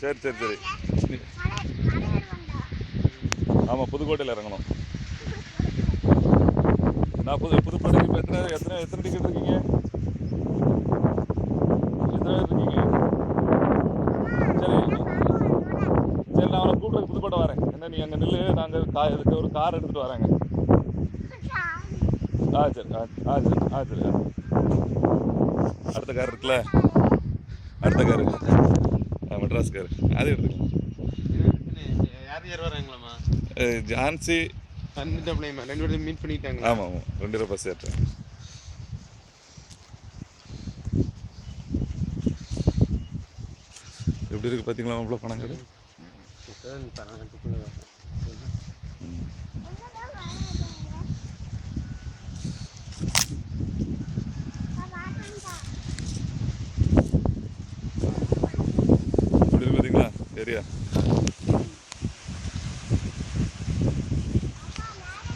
சரி சரி சரி. ஆமாம் புதுக்கோட்டையில் இறங்கணும். நான் புது புதுக்கோட்டைக்கு இப்போ எத்தனை எத்தனை எத்தனை டிக்கெட் இருக்கீங்க? எத்தனை பேர் இருக்கீங்க? சரி. சரி நான் அவனை கூப்பிட்டு புதுக்கோட்டை வரேன். என்ன நீ அங்கே நில்லு நாங்கள் கா இதுக்கு ஒரு கார் எடுத்துகிட்டு வரேங்க ஆ சரி ஆ ஆ சரி ஆ சரி ஆ. அடுத்த கார் இருக்குல்ல? அடுத்த காரு ஆ மெட்ராஸ் காரு அது எடுத்துக்கலாம் ஜான்சி. ரெண்டு பேரும் மீட் பண்ணிட்டாங்க. ஆமாம் ஆமாம் ரெண்டு பேரும் பஸ் ஏற்றேன் எப்படி இருக்கு பார்த்தீங்களா அவ்வளோ பணம் கடை you.